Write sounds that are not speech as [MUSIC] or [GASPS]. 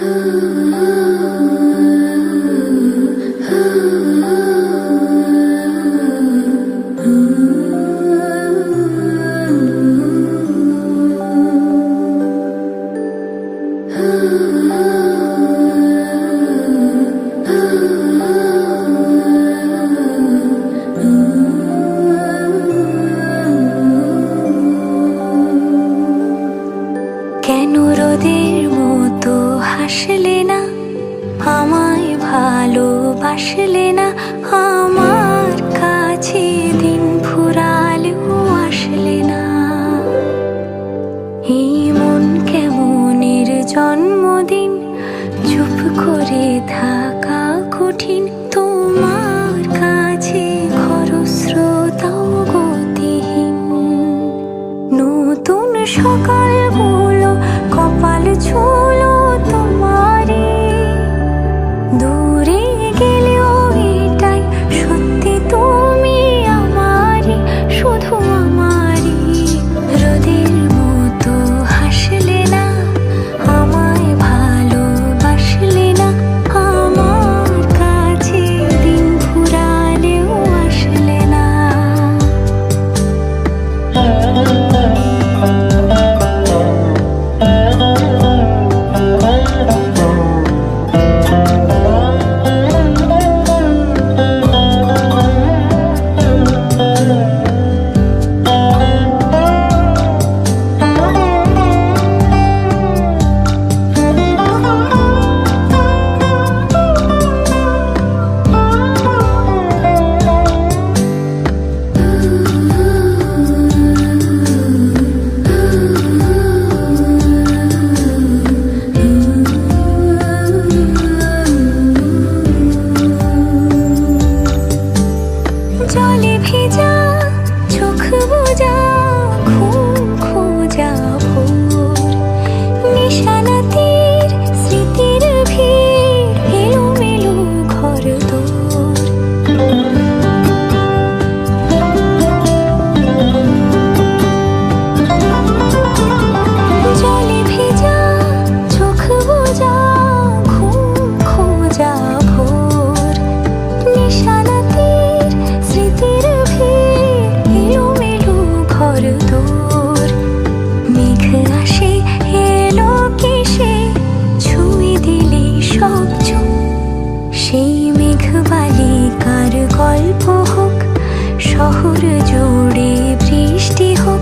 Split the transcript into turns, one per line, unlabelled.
Ooh. [GASPS] [SIGHS] আমায় ভালোবাসলে না? আমার কাছে দিন ফুরালেও আসলে না। এই মন কেমনের জন্মদিন? চুপ করে থাকা কঠিন। মেঘবালিকার গল্প হোক শহর জুড়ে বৃষ্টি হোক